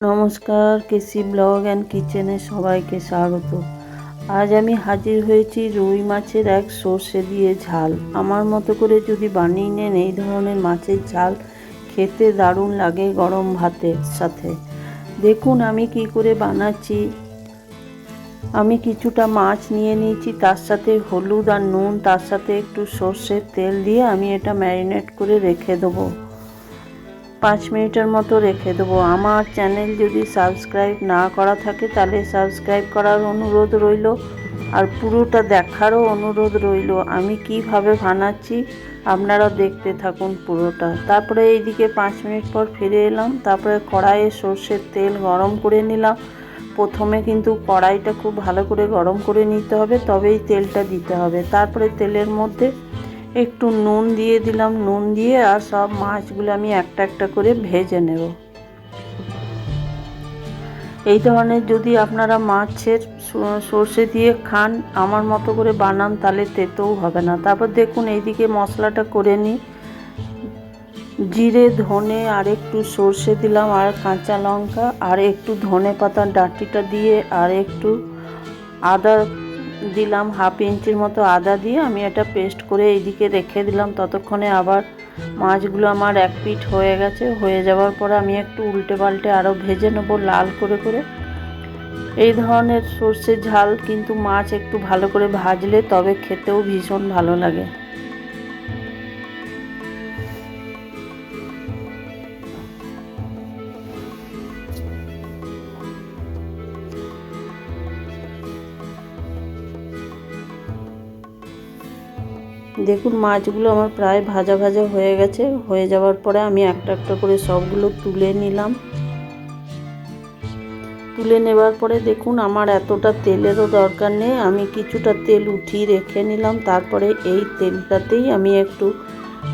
নমস্কার, কেসি blog and কিচেনে সবাইকে স্বাগত। আজ আমি হাজির হয়েছি রুই মাছের এক সর্ষে দিয়ে ঝাল। আমার মতো করে যদি বানিয়ে নেন, এই ধরনের মাছের ঝাল খেতে দারুণ লাগে গরম ভাতের সাথে। দেখুন আমি কি করে বানাচ্ছি। আমি কিছুটা মাছ নিয়ে নিয়েছি, তার সাথে হলুদ আর নুন, তার সাথে একটু সর্ষের তেল দিয়ে আমি এটা ম্যারিনেট করে রেখে দেবো। পাঁচ মিনিটের মতো রেখে দেবো। আমার চ্যানেল যদি সাবস্ক্রাইব না করা থাকে, তাহলে সাবস্ক্রাইব করার অনুরোধ রইল আর পুরোটা দেখারও অনুরোধ রইল। আমি কীভাবে বানাচ্ছি আপনারা দেখতে থাকুন পুরোটা। তারপরে এইদিকে পাঁচ মিনিট পর ফিরে এলাম। তারপরে কড়াইয়ে সর্ষের তেল গরম করে নিলাম। প্রথমে কিন্তু কড়াইটা খুব ভালো করে গরম করে নিতে হবে, তবেই তেলটা দিতে হবে। তারপরে তেলের মধ্যে একটু নুন দিয়ে দিলাম, নুন দিয়ে আর সব মাছগুলো আমি একটা একটা করে ভেজে নেব। এই ধরনের যদি আপনারা মাছের সর্ষে দিয়ে খান, আমার মতো করে বানান, তাহলে তেতেও হবে না। তারপর দেখুন এইদিকে মশলাটা করে নিই। জিরে, ধনে, আর একটু সর্ষে দিলাম, আর কাঁচা লঙ্কা, আর একটু ধনে পাতার ডাঁটিটা দিয়ে, আর একটু আদা দিলাম হাফ ইঞ্চির মতো আদা দিয়ে আমি এটা পেস্ট করে এইদিকে রেখে দিলাম। ততক্ষণে আবার মাছগুলো আমার এক পিট হয়ে গেছে। হয়ে যাওয়ার পর আমি একটু উল্টে পাল্টে আরও ভেজে নেব লাল করে করে। এই ধরনের সর্ষের ঝাল কিন্তু মাছ একটু ভালো করে ভাজলে তবে খেতেও ভীষণ ভালো লাগে। দেখুন, মাছগুলো আমার প্রায় ভাজা ভাজা হয়ে গেছে। হয়ে যাওয়ার পরে আমি একটা একটা করে সবগুলো তুলে নিলাম। তুলে নেবার পরে দেখুন, আমার এতটা তেলেরও দরকার নেই। আমি কিছুটা তেল উঠিয়ে রেখে নিলাম। তারপরে এই তেলটাতেই আমি একটু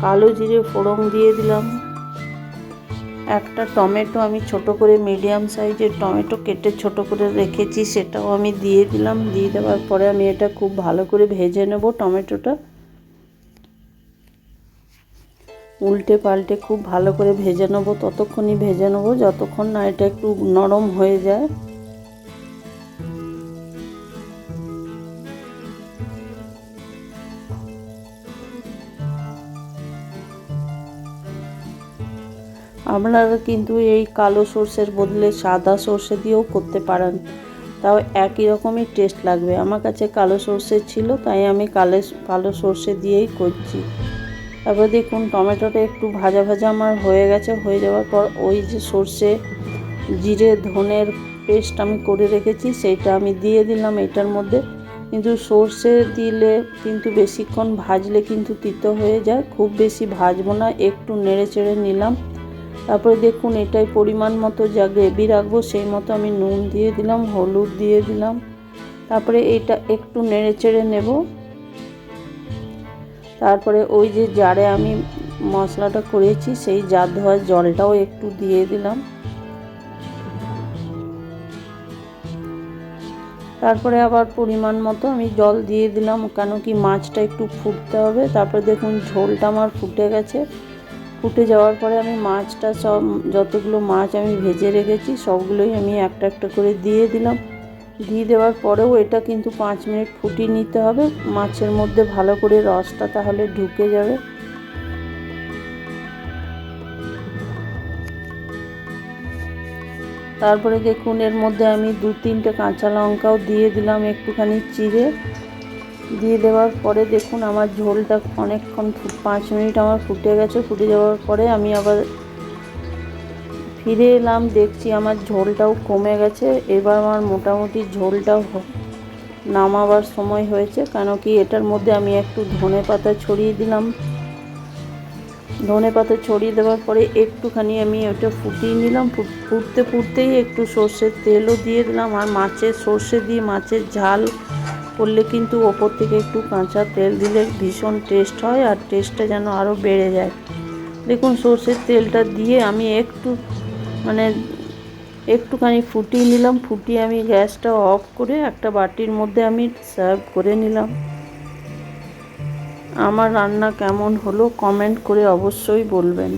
কালো জিরে ফোড়ন দিয়ে দিলাম। একটা টমেটো আমি ছোট করে মিডিয়াম সাইজের টমেটো কেটে ছোট করে রেখেছি, সেটাও আমি দিয়ে দিলাম। দিয়ে দেওয়ার পরে আমি এটা খুব ভালো করে ভেজে নেব টমেটোটা। উল্টে পাল্টে খুব ভালো করে ভেজে নেব, ততক্ষণই ভেজে নেব, যতক্ষণ না এটা একটু নরম হয়ে যায়। আপনারা কিন্তু এই কালো সর্ষের বদলে সাদা সর্ষে দিয়েও করতে পারেন। তাও একই রকমই টেস্ট লাগবে। আমার কাছে কালো সর্ষে ছিল, তাই আমি কালো কালো সর্ষে দিয়েই করছি। তারপর দেখুন টমেটোটা একটু ভাজা ভাজা আমার হয়ে গেছে, হয়ে যাওয়ার পর ওই যে সর্ষে, জিরে, ধনের পেস্ট আমি করে রেখেছি সেইটা আমি দিয়ে দিলাম এটার মধ্যে। কিন্তু সর্ষে দিলে কিন্তু বেশিক্ষণ ভাজলে কিন্তু তিতো হয়ে যায়, খুব বেশি ভাজবো না, একটু নেড়ে চেড়ে নিলাম। তারপরে দেখুন এটাই পরিমাণ মতো যা গ্রেভি রাখব সেই মতো আমি নুন দিয়ে দিলাম, হলুদ দিয়ে দিলাম। তারপরে এটা একটু নেড়ে চেড়ে নেব। তারপরে ওই যে জারে আমি মশলাটা করেছি, সেই জার ধোয়ার জলটাও একটু দিয়ে দিলাম। তারপরে আবার পরিমাণ মতো আমি জল দিয়ে দিলাম, কেন কি মাছটা একটু ফুটতে হবে। তারপরে দেখুন ঝোলটা আমার ফুটে গেছে। ফুটে যাওয়ার পরে আমি মাছটা সব, যতগুলো মাছ আমি ভেজে রেখেছি, সবগুলোই আমি একটা একটা করে দিয়ে দিলাম। দিয়ে দেওয়ার পরেও এটা কিন্তু পাঁচ মিনিট ফুটিয়ে নিতে হবে। মাছের মধ্যে ভালো করে রসটা তাহলে ঢুকে যাবে। তারপরে দেখুন, এর মধ্যে আমি দু তিনটে কাঁচা লঙ্কাও দিয়ে দিলাম একটুখানি চিড়ে। দিয়ে দেওয়ার পরে দেখুন, আমার ঝোলটা অনেকক্ষণ পাঁচ মিনিট আমার ফুটে গেছে। ফুটে যাওয়ার পরে আমি আবার ফিরে এলাম, দেখছি আমার ঝোলটাও কমে গেছে। এবার আমার মোটামুটি ঝোলটাও নামাবার সময় হয়েছে কেন কি এটার মধ্যে আমি একটু ধনে পাতা ছড়িয়ে দিলাম। ধনে পাতা ছড়িয়ে দেওয়ার পরে একটুখানি আমি ওটা ফুটিয়ে নিলাম। ফুটতে ফুটতেই একটু সর্ষের তেলও দিয়ে দিলাম। আর মাছের সর্ষে দিয়ে মাছের ঝাল করলে কিন্তু ওপর থেকে একটু কাঁচা তেল দিলে ভীষণ টেস্ট হয়, আর টেস্টটা যেন আরও বেড়ে যায়। দেখুন, সর্ষের তেলটা দিয়ে আমি একটু মানে একটুখানি ফুটিয়ে নিলাম, ফুটিয়ে আমি গ্যাসটা অফ করে একটা বাটির মধ্যে আমি সার্ভ করে নিলাম। আমার রান্না কেমন হলো কমেন্ট করে অবশ্যই বলবেন।